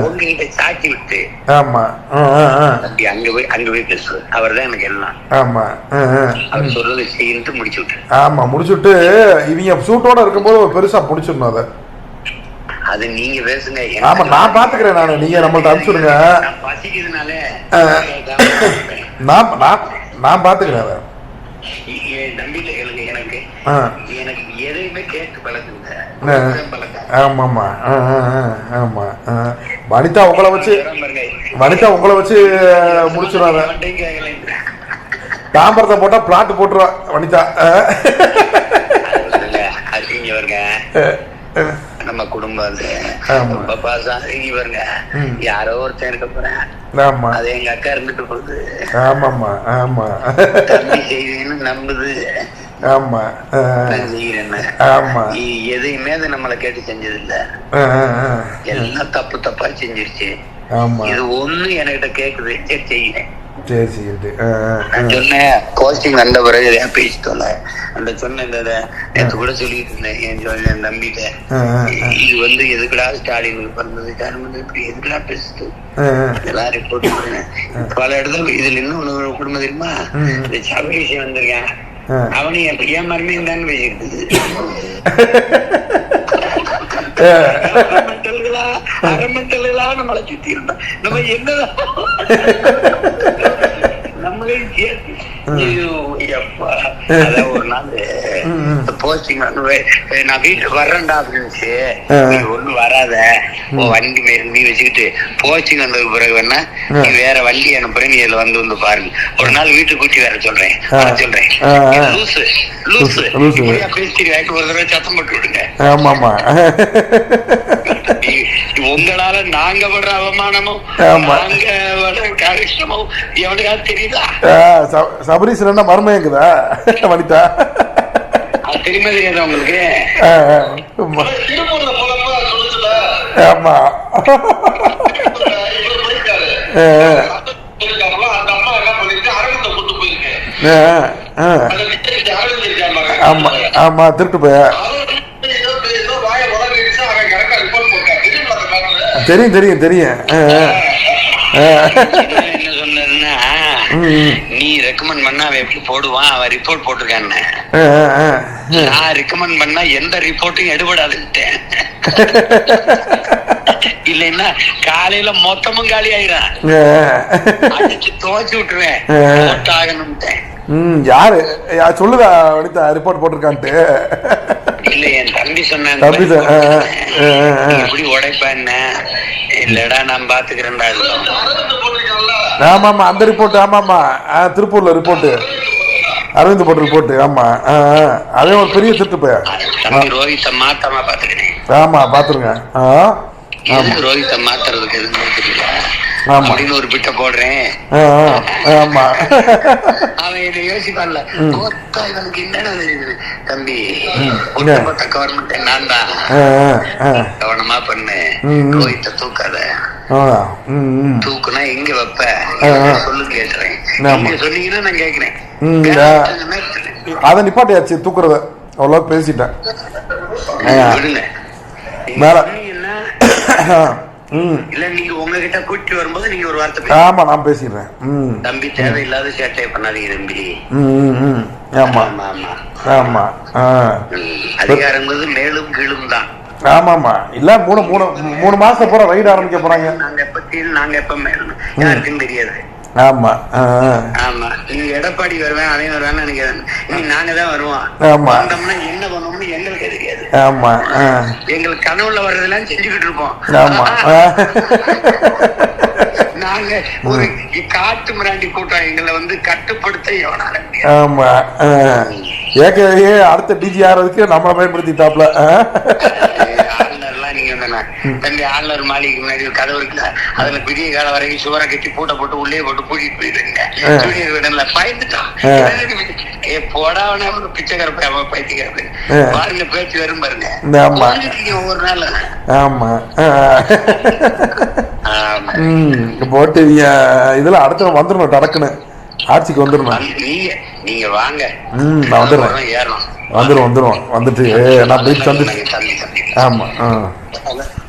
உங்ககிட்ட சாட்சி விட்டு ஆமா. தம்பி அங்க போய் அங்க போய் பேசு அவர் தான் எனக்கு எல்லாம். ஆமா. அவர் சொல்றது முடிச்சு விட்டு ஆமா முடிச்சுட்டு இவங்க சூட்டோட இருக்கும்போது பெருசா பிடிச்சிடணும் அதை. அது நீங்க பேசுங்க. ஆமா நான் பாத்துக்கிறேன் நானு. நீங்க நம்மள்ட்ட அனுப்பிச்சுடுங்க. நான். நான் நான் நான் பாத்துக்கிறேன் அதை. எனக்கு. எனக்கு எதையுமே கேட்டு பழகுங்க ஆ. பழக்கம். ஆமாம்மா. ஆ, ஆ, ஆ, ஆமா ஆ. வனிதா உங்களை வச்சு. வனிதா உங்களை வச்சு முடிச்சிடுவாங்க. தாம்பரத்தை போட்டா பிளாட் போட்டுருவா வனிதா நம்ம குடும்பம் அது. பாசம். இங்க வருங்க ம். யாரோ ஒருத்தன் இருக்க போறேன். ஆமா. அது எங்க அக்கா இருந்துட்டு போகுது. ஆமாம்மா ஆமா. தம்பி செய்வேன்னு நம்புது. ஆமா ஆமா. எதையுமே அது நம்மளை கேட்டு செஞ்சது இல்ல. எல்லாம் தப்பு தப்பா செஞ்சிருச்சு. ஆமா. இது ஒண்ணு என்கிட்ட கேக்குது. சரி செய்யறேன் சரி சரி. நான் சொன்னேன் போஸ்டிங் வந்த பிறகு எதையா பேசிட்டோம்ல அந்த சொன்ன இந்த நேத்து கூட சொல்லிட்டு இருந்தேன் என் என் தம்பிட்ட. இது வந்து எதுக்குடா ஸ்டாலினுக்கு பிறந்தது? ஸ்டாலின் இப்படி எதுக்குடா பேசுது. இதெல்லாம் ரிப்போர்ட் பண்ணேன். பல இடத்துல இதுல இன்னும் குடும்பம் தெரியுமா. இந்த சபரிஷன் வந்திருக்கேன். ஆ. அவனையும் என் என் மருமையும் தான் பேசிட்டு அரமெண்டல்களா அரமெண்டல்களா நம்மளை சுத்தி இருந்தா நம்ம என்னதான் நம்மளே எப்பா. ஒரு நாள் போஸ்டிங் வந்து நான் வீட்டுக்கு வர்றேன்டா அப்படின்னுச்சு ஆ. நீ ஒண்ணும் வராத. வண்டி மேல நீ வச்சுக்கிட்டு போஸ்டிங் வந்ததுக்கு பிறகு வேணா நீ வேற வண்டி அனுப்புறேன் நீ இதுல வந்து வந்து பாருங்க. ஒரு நாள் வீட்டுக்கு கூட்டி வர சொல்றேன் சொல்றேன். லூசு லூசு. ஒரு தடவை சத்தம் போட்டு விடுங்க. உங்களால நாங்க படுற அவமானமும் ஆமா. நாங்க கரிஷ்டமும் எவனுக்காவது தெரியுதா? ஆ, ச- சபரீஷ் என்ன மர்மயங்குதா வனிதா? தெரியுமா தெரியாதா உங்களுக்கு. ஆமா. ஆமா. இவர் போயிருக்காரு. ஆ, தெரியும் தெரியும் தெரியும். என்ன சொன்னாருன்னா ம். நீ ரெக்கமெண்ட் பண்ணா அவன் எப்படி போடுவான்? அவன் ரிப்போர்ட் போட்டிருக்கான்னு. நான் ரெக்கமெண்ட் பண்ணா எந்த ரிப்போர்ட்டும் எடுபடாதுன்ட்டேன். இல்லைன்னா காலையில மொத்தமும் காலி ஆயிரும். அடிச்சு துவச்சு விட்டுருவேன். ஆ. போட்டாகணும்ட்டேன். ம் யாரு? யா, சொல்லுதா வனிதா ரிப்போர்ட் போட்டிருக்கான்ட்டு. இல்ல என் தம்பி சொன்னாங்க தம்பி எப்படி உடைப்ப என்ன இல்லடா நான் பாத்துக்கிறேன்டா. இதெல்லாம். அரவிந்த் போட்டிருக்கான்ல ஆமா ஆமா அந்த ரிப்போர்ட் ஆமா ஆமா ஆ, திருப்பூர்ல ரிப்போர்ட் அரவிந்த் போட்ட ரிப்போர்ட் ஆமா. அதே ஒரு பெரிய திருட்டு போய. ரோஹித்த மாத்தாம பாத்துக்கிறேன் ஆமா பாத்துருங்க. ரோஹித்த மாத்துறதுக்கு ஆமா. அப்படின்னு ஒரு பிட்ட போடுறேன். அவன் இதை யோசிப்பான்ல கோத்தா இவனுக்கு என்னடா தெரியுது தம்பி. ஒட்டுமொத்த கவர்மெண்ட் நான் தான். கவனமா பண்ணு. ரோஹித்த தூக்காத. தூக்குனா எங்க வைப்ப. சொல்லு கேட்டுறேன். சொன்னீங்கன்னா நான் கேக்குறேன். அதை நிப்பாட்டியாச்சு தூக்குறத. அவ்வளோ பேசிட்டேன். மேல. இல்ல நீங்க உங்ககிட்ட கூட்டி வரும்போது நீங்க ஒரு வார்த்தை. ஆமா நான் பேசிடுறேன். தம்பி தேவையில்லாத சேட்டை பண்ணாதீங்க தம்பி. ஆமா ஆமா. ஆமா. அதிகாரங்கிறது மேலும் கீழும் தான். ஆமாமா இல்ல மூணு மூணு மூணு மாசம் பூரா ரைடு ஆரம்பிக்க போறாங்க. நாங்க எப்ப நாங்க எப்ப மேலும் யாருக்கும் தெரியாது. ஆமா. ஆமா நீங்க எடப்பாடி வருவேன் அவன் வருவேன் நினைக்கிறேன் நீ நாங்க தான் வருவோம் ஆமா. வந்தோம்னா என்ன பண்ணுவோம்னு எங்களுக்கு தெரியாது ஆமா. எங்களுக்கு கனவுல வர்றதெல்லாம் செஞ்சுக்கிட்டு இருப்போம் ஆமா. நாங்க ஒரு காட்டு மிராண்டி கூட்டம் எங்களை வந்து கட்டுப்படுத்த எவனால ஆமா. ஏற்கனவே அடுத்த டிஜி ஆறதுக்கு நம்மளை பயன்படுத்திட்டாப்ல வந்தனா தம்பி ஆளுநர் மாளிகைக்கு முன்னாடி ஒரு கதவு இருக்குல்ல அதுல விடிய காலம் வரைக்கும் சுவரை கட்டி பூட்டை போட்டு உள்ளே போட்டு பூட்டிட்டு போயிருங்க ஆ. ஜூனியர் விடல பயந்துட்டான். ஆ. ஏ போடாவனே ஒரு பிச்சைக்கார அவன் பைத்தியக்காரது ஆ. பாருங்க பேச்சு வரும் பாருங்க. ஒவ்வொரு நாள் ஆமா. போட்டு இதுல அடுத்த வந்துடணும் டடக்குன்னு. ஆட்சிக்கு வந்துடணும் வந்து நீங்க நீங்க வாங்க. ம் நான் வந்துடுறேன். வந்துடும் வந்துடும் வந்துட்டு நான் போய் சந்திச்சு ஆமா ஆ. Olha.